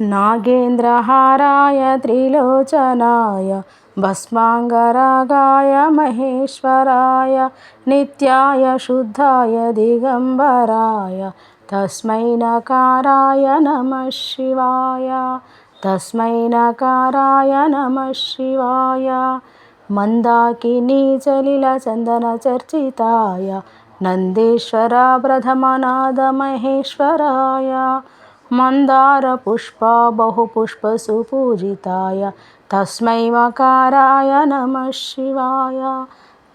नागेन्द्रहाराय त्रिलोचनाय भस्माङ्गरागाय महेश्वराय नित्याय शुद्धाय दिगम्बराय तस्मै नकाराय नमः शिवाय तस्मै नकाराय नमः शिवाय मन्दाकिनीचलिलचन्दनचर्चिताय नन्देश्वर प्रथमनादमहेश्वराय मन्दारपुष्पा बहुपुष्पसुपूजिताय तस्मै मकाराय नमः शिवाय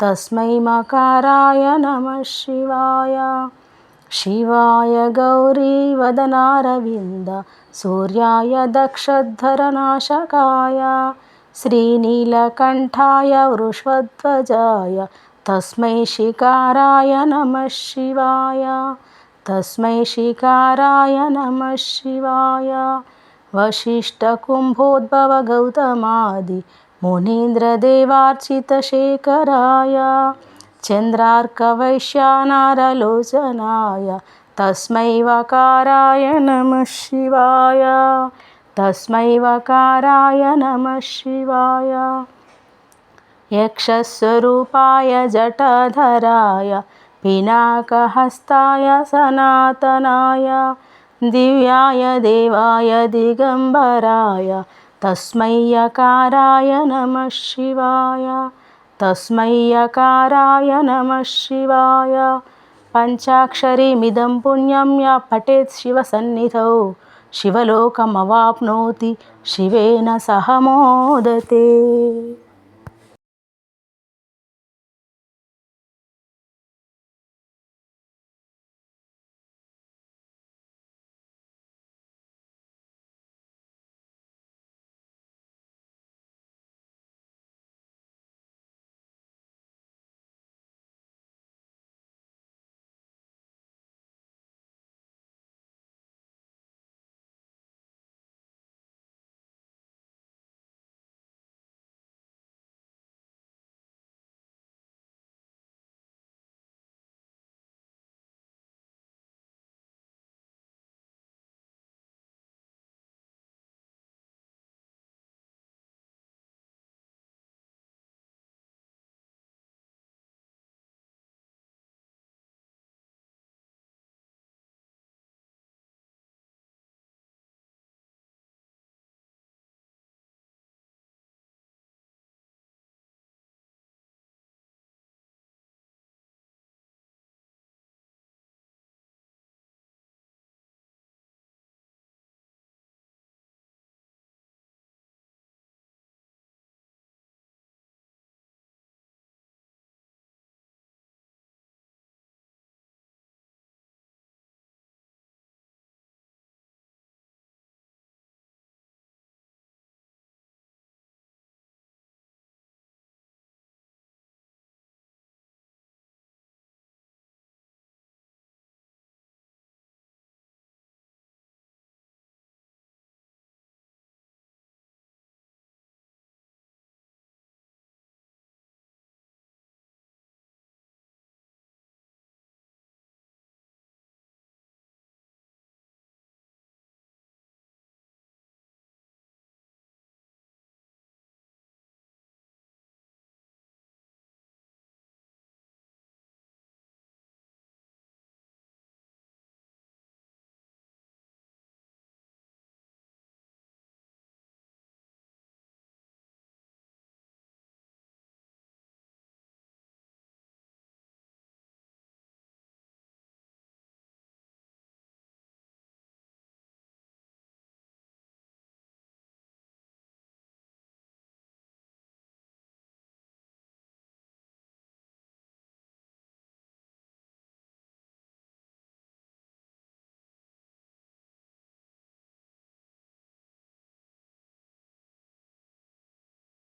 तस्मै मकाराय नमः शिवाय। शिवाय गौरीवदनारविन्द सूर्याय दक्षधरनाशकाय श्रीनीलकण्ठाय वृषध्वजाय तस्मै शिकाराय नमः शिवाय तस्मै शिकाराय नमः शिवाय वसिष्ठकुम्भोद्भवगौतमादि मुनीन्द्रदेवार्चितशेखराय चन्द्रार्कवैश्यानारलोचनाय तस्मै वकाराय नमः शिवाय तस्मै वकाराय नमः शिवाय यक्षस्वरूपाय जटाधराय पिनाकहस्ताय सनातनाय दिव्याय देवाय दिगम्बराय तस्मै यकाराय नमः शिवाय तस्मै यकाराय नमः शिवाय पञ्चाक्षरीमिदं पुण्यं या पठेत् शिवसन्निधौ शिवलोकमवाप्नोति शिवेन सह मोदते